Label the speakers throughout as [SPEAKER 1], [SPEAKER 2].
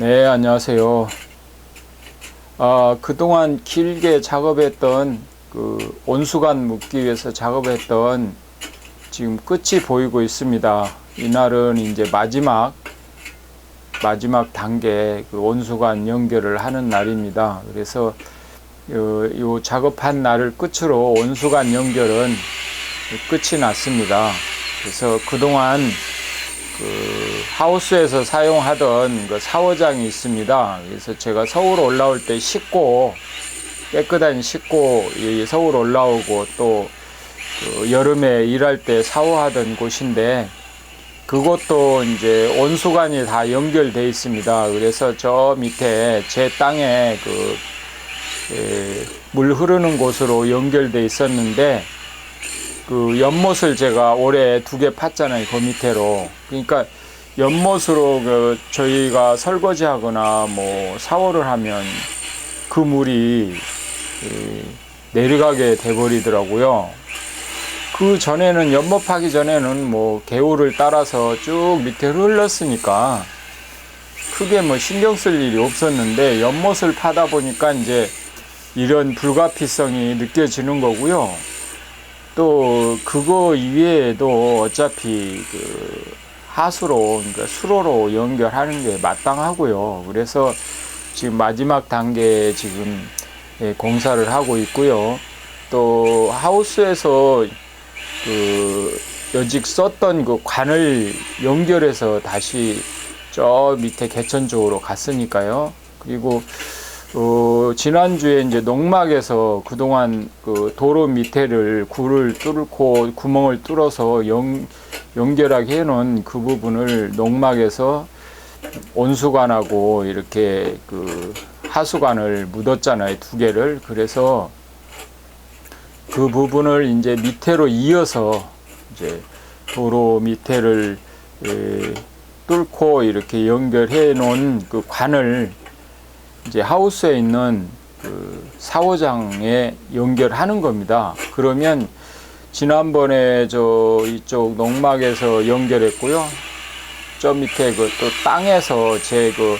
[SPEAKER 1] 네, 안녕하세요. 아, 그동안 길게 작업했던 그 온수관 묶기 위해서 작업했던 지금 끝이 보이고 있습니다. 이날은 이제 마지막 마지막 단계 그 온수관 연결을 하는 날입니다. 그래서 요, 요 작업한 날을 끝으로 온수관 연결은 끝이 났습니다. 그래서 그동안 그 하우스에서 사용하던 그 샤워장이 있습니다. 그래서 제가 서울 올라올 때 씻고 깨끗한 씻고 이 서울 올라오고 또 그 여름에 일할 때 샤워하던 곳인데 그것도 이제 온수관이 다 연결돼 있습니다. 그래서 저 밑에 제 땅에 그, 에, 물 흐르는 곳으로 연결돼 있었는데 그 연못을 제가 올해 두 개 팠잖아요. 그 밑에로. 그러니까 연못으로 그 저희가 설거지하거나 뭐 샤워를 하면 그 물이 이 내려가게 돼버리더라고요. 그 전에는 연못 파기 전에는 뭐 개울을 따라서 쭉 밑에 흘렀으니까 크게 뭐 신경 쓸 일이 없었는데 연못을 파다 보니까 이제 이런 불가피성이 느껴지는 거고요. 또 그거 이외에도 어차피 그 하수로 그러니까 수로로 연결하는 게 마땅하고요. 그래서 지금 마지막 단계에 지금 예, 공사를 하고 있고요. 또 하우스에서 그 여직 썼던 그 관을 연결해서 다시 저 밑에 개천 쪽으로 갔으니까요. 그리고 어, 지난주에 이제 농막에서 그동안 그 도로 밑에를 굴을 뚫고 구멍을 뚫어서 연, 연결하게 해놓은 그 부분을 농막에서 온수관하고 이렇게 그 하수관을 묻었잖아요. 두 개를. 그래서 그 부분을 이제 밑에로 이어서 이제 도로 밑에를 에, 뚫고 이렇게 연결해 놓은 그 관을 이제 하우스에 있는 그 샤워장에 연결하는 겁니다. 그러면 지난번에 저 이쪽 농막에서 연결했고요. 저 밑에 그 또 땅에서 제 그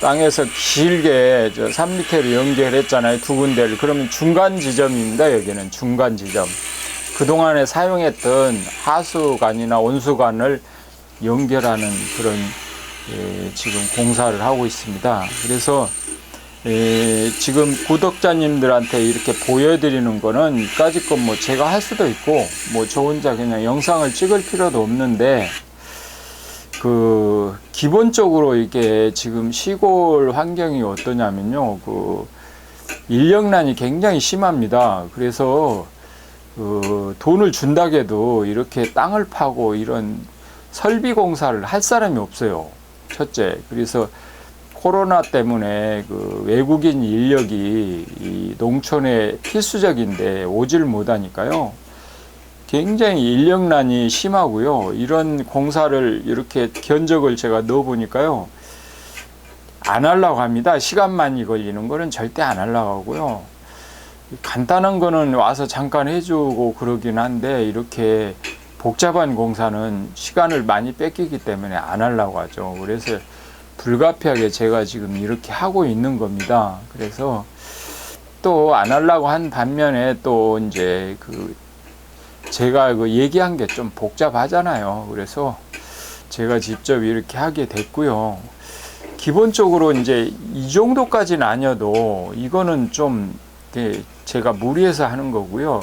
[SPEAKER 1] 땅에서 길게 저산 밑에로 연결했잖아요. 두 군데를. 그러면 중간 지점입니다. 여기는 중간 지점. 그동안에 사용했던 하수관이나 온수관을 연결하는 그런 예, 지금 공사를 하고 있습니다. 그래서 예, 지금 구독자님들한테 이렇게 보여드리는 거는 이까짓 건뭐 제가 할 수도 있고 뭐 저 혼자 그냥 영상을 찍을 필요도 없는데 그 기본적으로 이게 지금 시골 환경이 어떠냐면요 그 인력난이 굉장히 심합니다. 그래서 그 돈을 준다고 해도 이렇게 땅을 파고 이런 설비 공사를 할 사람이 없어요. 첫째. 그래서 코로나 때문에 그 외국인 인력이 이 농촌에 필수적인데 오질 못하니까요. 굉장히 인력난이 심하고요. 이런 공사를 이렇게 견적을 제가 넣어보니까요. 안 하려고 합니다. 시간만이 걸리는 거는 절대 안 하려고 하고요. 간단한 거는 와서 잠깐 해주고 그러긴 한데 이렇게 복잡한 공사는 시간을 많이 뺏기기 때문에 안 하려고 하죠. 그래서 불가피하게 제가 지금 이렇게 하고 있는 겁니다. 그래서 또 안 하려고 한 반면에 또 이제 그 제가 그 얘기한 게 좀 복잡하잖아요. 그래서 제가 직접 이렇게 하게 됐고요. 기본적으로 이제 이 정도까지는 아니어도 이거는 좀 제가 무리해서 하는 거고요.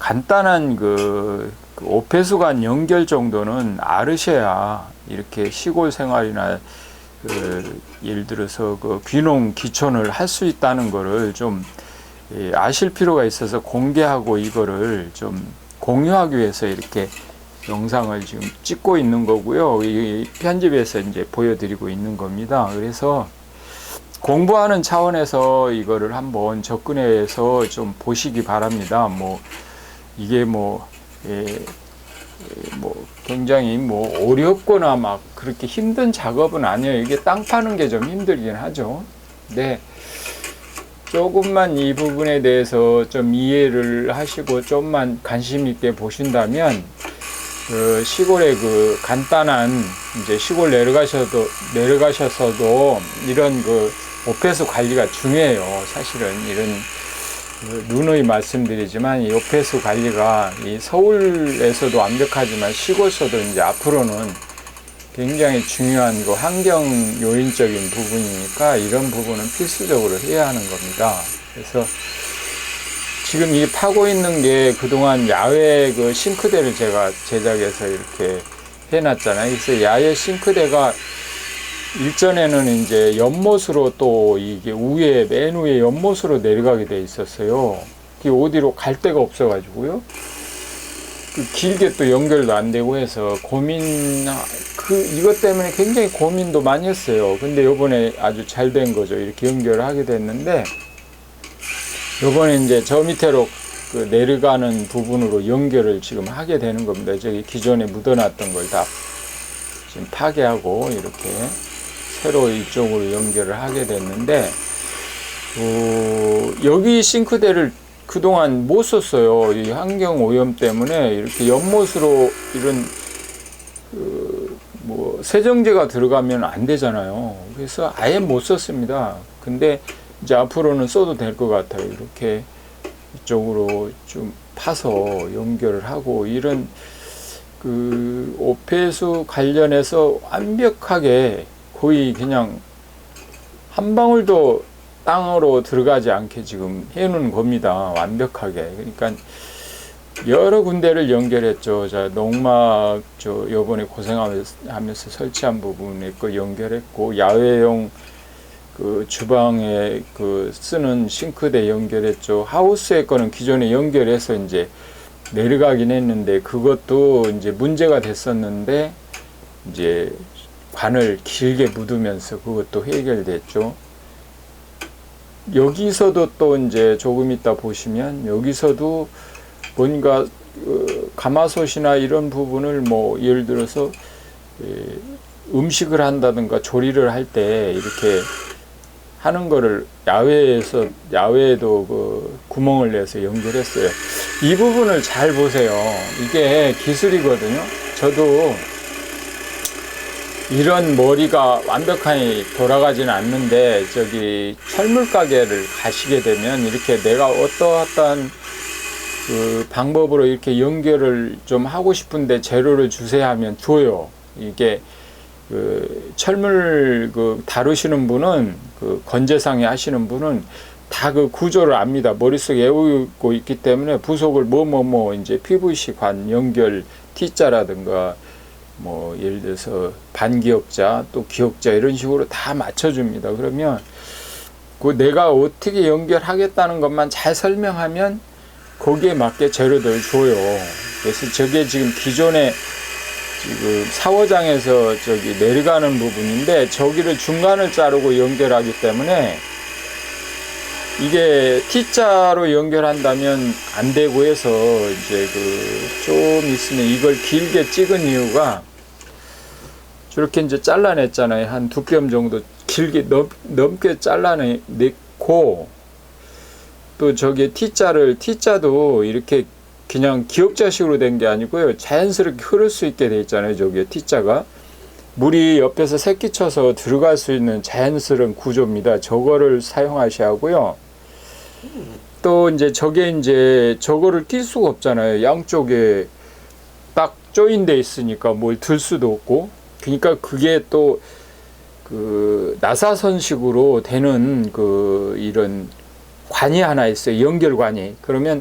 [SPEAKER 1] 간단한 그, 그 오폐수관 연결 정도는 알으셔야 이렇게 시골 생활이나 그 예를 들어서 그 귀농 기촌을 할 수 있다는 거를 좀 예, 아실 필요가 있어서 공개하고 이거를 좀 공유하기 위해서 이렇게 영상을 지금 찍고 있는 거고요. 이 편집해서 이제 보여드리고 있는 겁니다. 그래서 공부하는 차원에서 이거를 한번 접근해서 좀 보시기 바랍니다. 뭐 이게 뭐, 예, 예, 뭐 굉장히 뭐 어렵거나 막 그렇게 힘든 작업은 아니에요. 이게 땅 파는 게 좀 힘들긴 하죠. 네. 조금만 이 부분에 대해서 좀 이해를 하시고 좀만 관심 있게 보신다면 그 시골에 그 간단한 이제 시골 내려가셔도 내려가셔서도 이런 그 오폐수 관리가 중요해요. 사실은 이런 그 누누이 말씀드리지만 이 오폐수 관리가 이 서울에서도 완벽하지만 시골서도 이제 앞으로는 굉장히 중요한 그 환경 요인적인 부분이니까 이런 부분은 필수적으로 해야 하는 겁니다. 그래서 지금 이 파고 있는 게 그동안 야외 그 싱크대를 제가 제작해서 이렇게 해놨잖아요. 그래서 야외 싱크대가 일전에는 이제 연못으로 또 이게 위에 맨 위에 연못으로 내려가게 돼 있었어요. 이게 어디로 갈 데가 없어가지고요. 그 길게 또 연결도 안 되고 해서 고민 그 이것 때문에 굉장히 고민도 많이 했어요. 근데 요번에 아주 잘 된 거죠. 이렇게 연결을 하게 됐는데 요번에 이제 저 밑으로 그 내려가는 부분으로 연결을 지금 하게 되는 겁니다. 저기 기존에 묻어놨던 걸 다 지금 파괴하고 이렇게 새로 이쪽으로 연결을 하게 됐는데 어, 여기 싱크대를 그동안 못 썼어요. 이 환경 오염 때문에 이렇게 연못으로 이런 그 뭐 세정제가 들어가면 안 되잖아요. 그래서 아예 못 썼습니다. 근데 이제 앞으로는 써도 될 것 같아요. 이렇게 이쪽으로 좀 파서 연결을 하고 이런 그 오폐수 관련해서 완벽하게 거의 그냥 한 방울도 땅으로 들어가지 않게 지금 해놓은 겁니다. 완벽하게. 그러니까 여러 군데를 연결했죠. 자, 농막 저 요번에 고생하면서 설치한 부분에 거 연결했고 야외용 그 주방에 그 쓰는 싱크대 연결했죠. 하우스에 거는 기존에 연결해서 이제 내려가긴 했는데 그것도 이제 문제가 됐었는데 이제 관을 길게 묻으면서 그것도 해결됐죠. 여기서도 또 이제 조금 이따 보시면 여기서도 뭔가 그 가마솥이나 이런 부분을 뭐 예를 들어서 에, 음식을 한다든가 조리를 할 때 이렇게 하는 거를 야외에서 야외에도 그 구멍을 내서 연결했어요. 이 부분을 잘 보세요. 이게 기술이거든요. 저도 이런 머리가 완벽하게 돌아가지는 않는데 저기 철물 가게를 가시게 되면 이렇게 내가 어떠한 그 방법으로 이렇게 연결을 좀 하고 싶은데 재료를 주세요 하면 줘요. 이게 그 철물 그 다루시는 분은 그 건재상에 하시는 분은 다 그 구조를 압니다. 머릿속에 외우고 있기 때문에 부속을 뭐 뭐 뭐 이제 PVC 관 연결 T자라든가 뭐 예를 들어서 반기역자 또 기역자 이런 식으로 다 맞춰줍니다. 그러면 그 내가 어떻게 연결하겠다는 것만 잘 설명하면 거기에 맞게 재료들 줘요. 그래서 저게 지금 기존에 지금 사워장에서 저기 내려가는 부분인데 저기를 중간을 자르고 연결하기 때문에 이게 T자로 연결한다면 안 되고 해서 이제 그 좀 있으면 이걸 길게 찍은 이유가 저렇게 이제 잘라냈잖아요. 한 두뼘 정도 길게 넘, 넘게 잘라냈고 또 저기 T자를 T자도 이렇게 그냥 기역자식으로 된 게 아니고요. 자연스럽게 흐를 수 있게 돼 있잖아요. 저기 T자가 물이 옆에서 새끼 쳐서 들어갈 수 있는 자연스러운 구조입니다. 저거를 사용하셔야 하고요. 또 이제 저게 이제 저거를 낄 수가 없잖아요. 양쪽에 딱 조인돼 있으니까 뭘 들 수도 없고. 그러니까 그게 또 그 나사선식으로 되는 그 이런 관이 하나 있어요. 연결관이. 그러면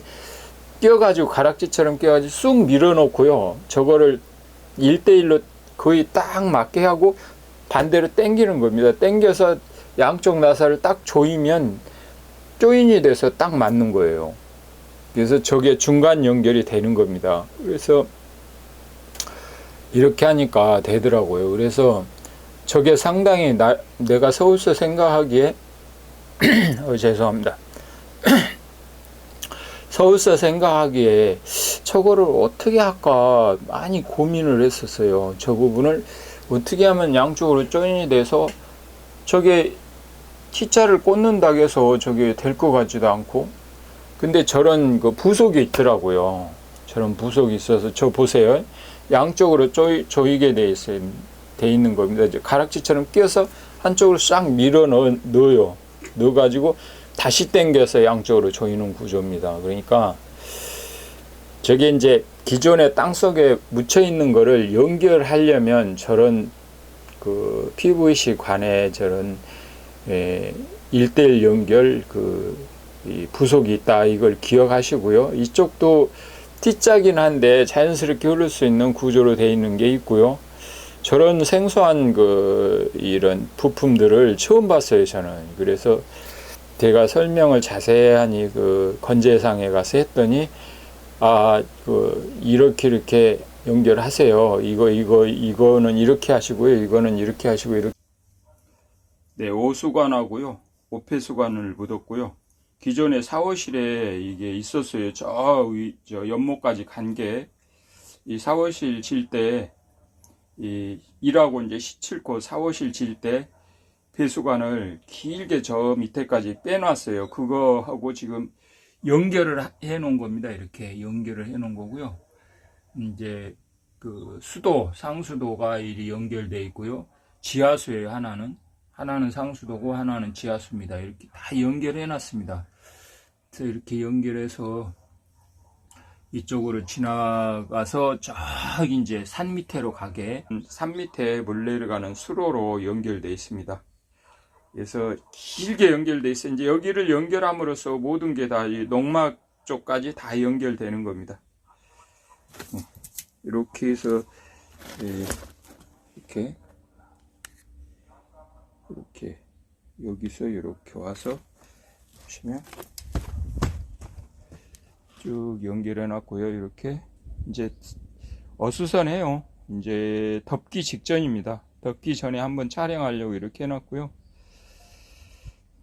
[SPEAKER 1] 끼어가지고 가락지처럼 끼어가지고 쑥 밀어놓고요. 저거를 일대일로 거의 딱 맞게 하고 반대로 당기는 겁니다. 당겨서 양쪽 나사를 딱 조이면 조인이 돼서 딱 맞는 거예요. 그래서 저게 중간 연결이 되는 겁니다. 그래서 이렇게 하니까 되더라고요. 그래서 저게 상당히 나, 내가 서울서 생각하기에 어, 죄송합니다. 서울서 생각하기에 저거를 어떻게 할까 많이 고민을 했었어요. 저 부분을 어떻게 하면 양쪽으로 조인이 돼서 저게 T자를 꽂는다고 해서 저게 될 것 같지도 않고 근데 저런 그 부속이 있더라고요. 저런 부속이 있어서 저 보세요. 양쪽으로 조이, 조이게 돼 있어요. 돼 있는 겁니다. 이제 가락지처럼 끼어서 한쪽으로 싹 밀어 넣어, 넣어요. 넣어가지고 다시 당겨서 양쪽으로 조이는 구조입니다. 그러니까 저게 이제 기존에 땅 속에 묻혀 있는 거를 연결하려면 저런 그 PVC 관에 저런 에, 1대1 연결 그이 부속이 있다 이걸 기억하시고요. 이쪽도 T자긴 한데 자연스럽게 흐를 수 있는 구조로 되어 있는 게 있고요. 저런 생소한 그 이런 부품들을 처음 봤어요 저는. 그래서 제가 설명을 자세하니 그 건재상에 가서 했더니 아 그 이렇게 이렇게 연결하세요. 이거 이거 이거는 이렇게 하시고요. 이거는 이렇게 하시고 이렇게. 네 오수관하고요. 오폐수관을 묻었고요. 기존에 사무실에 이게 있었어요. 저, 위, 저 연못까지 간 게이 사무실 질 때 이 일하고 이제 시칠고 사무실 질 때 배수관을 길게 저 밑에까지 빼놨어요. 그거하고 지금 연결을 해 놓은 겁니다. 이렇게 연결을 해 놓은 거고요. 이제 그 수도, 상수도가 이리 연결돼 있고요. 지하수예요, 하나는. 하나는 상수도고 하나는 지하수입니다. 이렇게 다 연결해 놨습니다. 그래서 이렇게 연결해서 이쪽으로 지나가서 저기 이제 산 밑으로 가게 산 밑에 물 내려가는 수로로 연결돼 있습니다. 그래서 길게 연결돼 있어 이제 여기를 연결함으로써 모든 게다이 농막 쪽까지 다 연결되는 겁니다. 네. 이렇게 해서 예, 이렇게 이렇게 여기서 이렇게 와서 보시면 쭉 연결해 놨고요. 이렇게 이제 어수선해요. 이제 덮기 직전입니다. 덮기 전에 한번 촬영하려고 이렇게 해놨고요.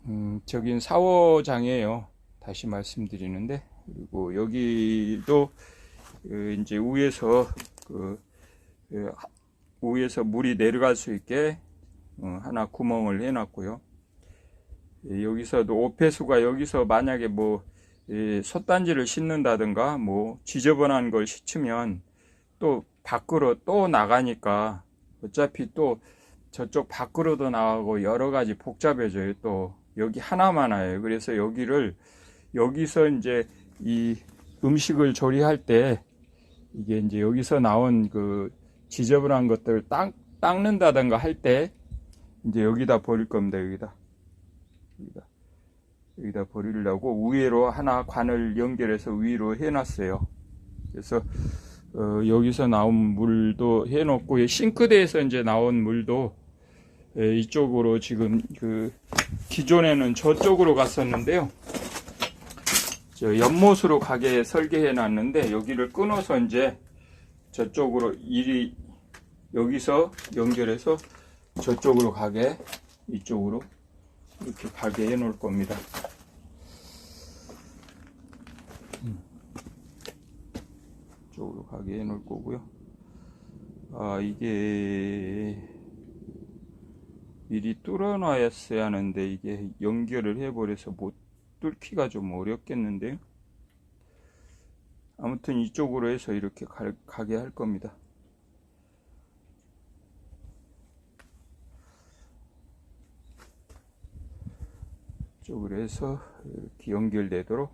[SPEAKER 1] 음, 저긴 사워장이에요. 다시 말씀드리는데 그리고 여기도 그 이제 위에서 그, 그 위에서 물이 내려갈 수 있게 어, 하나 구멍을 해놨고요. 예, 여기서도 오폐수가 여기서 만약에 뭐 솥단지를 씻는다든가 뭐 지저분한 걸 씻으면 또 밖으로 또 나가니까 어차피 또 저쪽 밖으로도 나가고 여러 가지 복잡해져요. 또 여기 하나만 와요. 그래서 여기를 여기서 이제 이 음식을 조리할 때 이게 이제 여기서 나온 그 지저분한 것들을 닦, 닦는다든가 할 때 이제 여기다 버릴 겁니다. 여기다. 여기다. 여기다 버리려고 위로 하나 관을 연결해서 위로 해놨어요. 그래서 어, 여기서 나온 물도 해놓고 싱크대에서 이제 나온 물도 에, 이쪽으로 지금 그 기존에는 저쪽으로 갔었는데요. 저 연못으로 가게 설계해 놨는데 여기를 끊어서 이제 저쪽으로 일이 여기서 연결해서 저쪽으로 가게 이쪽으로 이렇게 가게 해 놓을 겁니다. 이쪽으로 가게 해 놓을 거고요. 아, 이게 미리 뚫어놔야 하는데 이게 연결을 해 버려서 못 뚫기가 좀 어렵겠는데요. 아무튼 이쪽으로 해서 이렇게 가, 가게 할 겁니다. 이쪽으로 해서 이렇게 연결되도록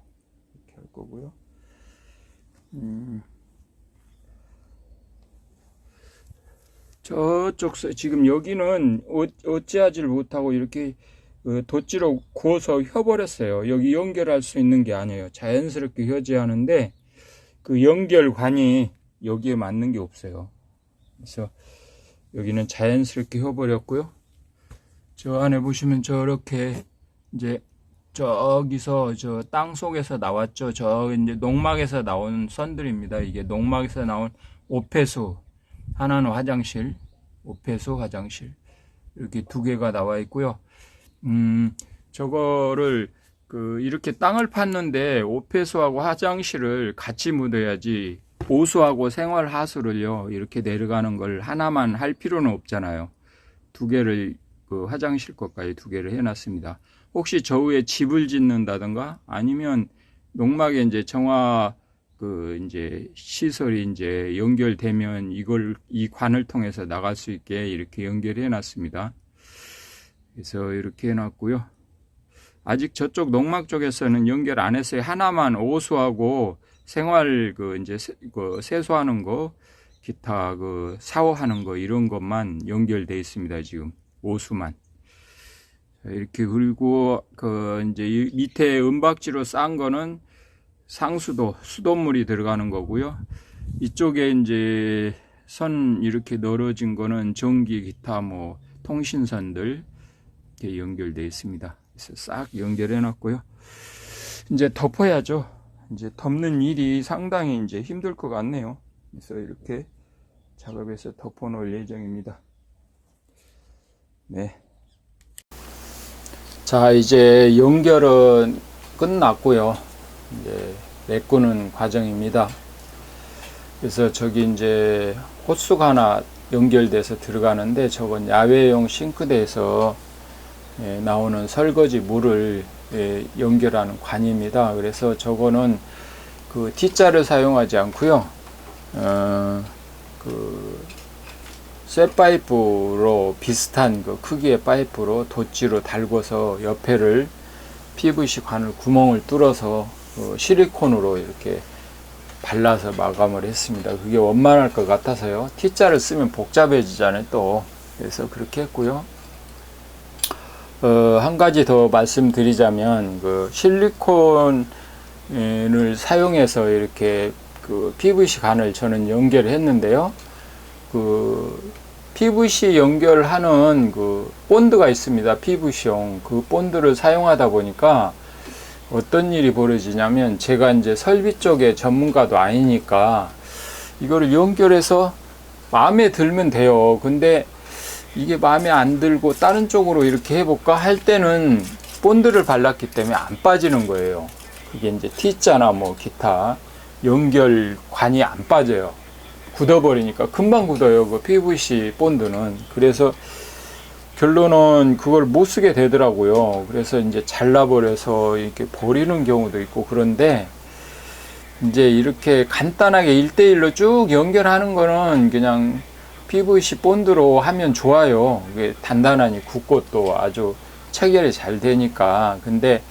[SPEAKER 1] 이렇게 할 거고요. 음. 저쪽 지금 여기는 어찌하지를 못하고 이렇게 그 돛지로 구워서 혀버렸어요. 여기 연결할 수 있는 게 아니에요. 자연스럽게 혀지하는데 그 연결관이 여기에 맞는 게 없어요. 그래서 여기는 자연스럽게 혀버렸고요. 저 안에 보시면 저렇게 이제 저기서 저 땅 속에서 나왔죠. 저 이제 농막에서 나온 선들입니다. 이게 농막에서 나온 오폐수 하나는 화장실, 오폐수 화장실 이렇게 두 개가 나와 있고요. 음, 저거를 그 이렇게 땅을 팠는데 오폐수하고 화장실을 같이 묻어야지 보수하고 생활 하수를요 이렇게 내려가는 걸 하나만 할 필요는 없잖아요. 두 개를 그 화장실 것까지 두 개를 해놨습니다. 혹시 저 위에 집을 짓는다든가 아니면 농막에 이제 정화 그 이제 시설이 이제 연결되면 이걸 이 관을 통해서 나갈 수 있게 이렇게 연결해 놨습니다. 그래서 이렇게 해 놨고요. 아직 저쪽 농막 쪽에서는 연결 안 했어요. 하나만 오수하고 생활 그 이제 세, 그 세수하는 거 기타 그 샤워하는 거 이런 것만 연결돼 있습니다. 지금 오수만. 자, 이렇게 그리고 그 이제 이 밑에 은박지로 싼 거는 상수도 수돗물이 들어가는 거고요. 이쪽에 이제 선 이렇게 늘어진 거는 전기 기타 뭐 통신선들 이렇게 연결돼 있습니다. 그래서 싹 연결해 놨고요. 이제 덮어야죠. 이제 덮는 일이 상당히 이제 힘들 것 같네요. 그래서 이렇게 작업해서 덮어 놓을 예정입니다. 네. 자, 이제 연결은 끝났고요. 이제 메꾸는 과정입니다. 그래서 저기 이제 호수가 하나 연결돼서 들어가는데 저건 야외용 싱크대에서 예, 나오는 설거지 물을 예, 연결하는 관입니다. 그래서 저거는 그 T자를 사용하지 않고요. 어, 그 쇠 파이프로 비슷한 그 크기의 파이프로 돗지로 달궈서 옆에를 PVC 관을 구멍을 뚫어서 그 실리콘으로 이렇게 발라서 마감을 했습니다. 그게 원만할 것 같아서요. T자를 쓰면 복잡해지잖아요, 또. 그래서 그렇게 했고요. 어, 한 가지 더 말씀드리자면, 그 실리콘을 사용해서 이렇게 그 PVC 관을 저는 연결했는데요. 그 PVC 연결하는 그 본드가 있습니다. PVC용 그 본드를 사용하다 보니까 어떤 일이 벌어지냐면 제가 이제 설비 쪽에 전문가도 아니니까 이거를 연결해서 마음에 들면 돼요. 근데 이게 마음에 안 들고 다른 쪽으로 이렇게 해볼까 할 때는 본드를 발랐기 때문에 안 빠지는 거예요. 그게 이제 T자나 뭐 기타 연결관이 안 빠져요. 굳어버리니까 금방 굳어요. 그 PVC 본드는. 그래서 결론은 그걸 못 쓰게 되더라고요. 그래서 이제 잘라버려서 이렇게 버리는 경우도 있고 그런데 이제 이렇게 간단하게 1대1로 쭉 연결하는 거는 그냥 PVC 본드로 하면 좋아요. 이게 단단하니 굳고 또 아주 체결이 잘 되니까. 근데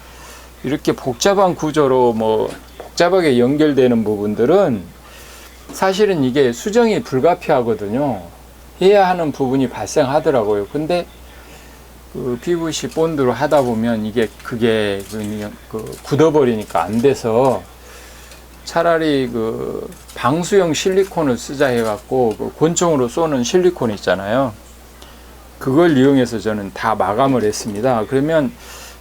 [SPEAKER 1] 이렇게 복잡한 구조로 뭐 복잡하게 연결되는 부분들은 사실은 이게 수정이 불가피하거든요. 해야 하는 부분이 발생하더라고요. 근데 그 PVC 본드로 하다 보면 이게 그게 그냥 그 굳어버리니까 안 돼서 차라리 그 방수형 실리콘을 쓰자 해갖고 그 권총으로 쏘는 실리콘 있잖아요. 그걸 이용해서 저는 다 마감을 했습니다. 그러면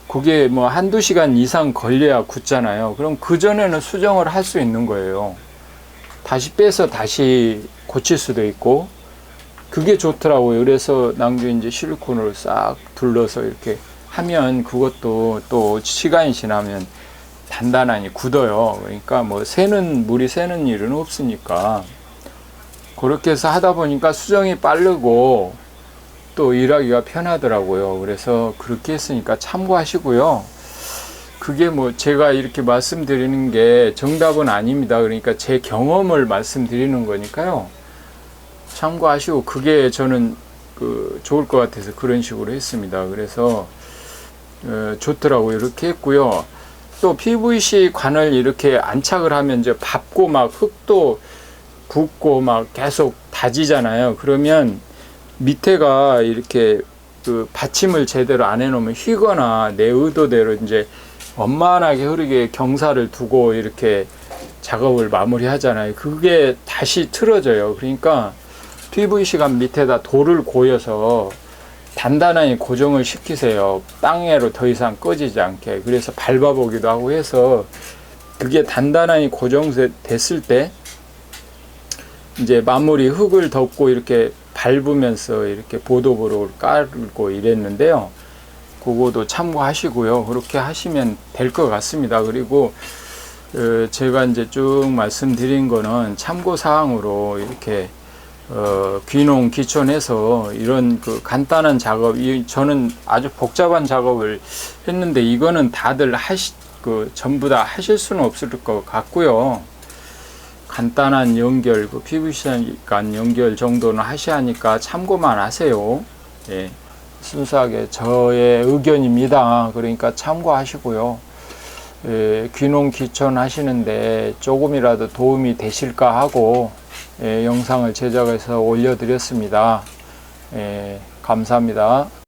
[SPEAKER 1] 그게 뭐 한두 시간 이상 걸려야 굳잖아요. 그럼 그전에는 수정을 할 수 있는 거예요. 다시 빼서 다시 고칠 수도 있고 그게 좋더라고요. 그래서 낭주 이제 실리콘으로 싹 둘러서 이렇게 하면 그것도 또 시간이 지나면 단단하니 굳어요. 그러니까 뭐 새는 물이 새는 일은 없으니까 그렇게 해서 하다 보니까 수정이 빠르고 또 일하기가 편하더라고요. 그래서 그렇게 했으니까 참고하시고요. 그게 뭐 제가 이렇게 말씀드리는 게 정답은 아닙니다. 그러니까 제 경험을 말씀드리는 거니까요. 참고하시고 그게 저는 그 좋을 것 같아서 그런 식으로 했습니다. 그래서 어, 좋더라고요. 이렇게 했고요. 또 PVC 관을 이렇게 안착을 하면 이제 밟고 막 흙도 붓고 막 계속 다지잖아요. 그러면 밑에가 이렇게 그 받침을 제대로 안 해놓으면 휘거나 내 의도대로 이제 원만하게 흐르게 경사를 두고 이렇게 작업을 마무리 하잖아요. 그게 다시 틀어져요. 그러니까 PVC관 밑에다 돌을 고여서 단단하게 고정을 시키세요. 땅에로 더 이상 꺼지지 않게. 그래서 밟아보기도 하고 해서 그게 단단하게 고정됐을 때 이제 마무리 흙을 덮고 이렇게 밟으면서 이렇게 보도브로 깔고 이랬는데요. 그거도 참고하시고요. 그렇게 하시면 될 것 같습니다. 그리고 어, 제가 이제 쭉 말씀드린 거는 참고 사항으로 이렇게 어, 귀농 귀촌해서 이런 그 간단한 작업, 이 저는 아주 복잡한 작업을 했는데 이거는 다들 하시 그 전부 다 하실 수는 없을 것 같고요. 간단한 연결, 그 PVC 간 연결 정도는 하셔야 하니까 참고만 하세요. 예. 순수하게 저의 의견입니다. 그러니까 참고하시고요. 예, 귀농 귀촌 하시는데 조금이라도 도움이 되실까 하고 예, 영상을 제작해서 올려드렸습니다. 예, 감사합니다.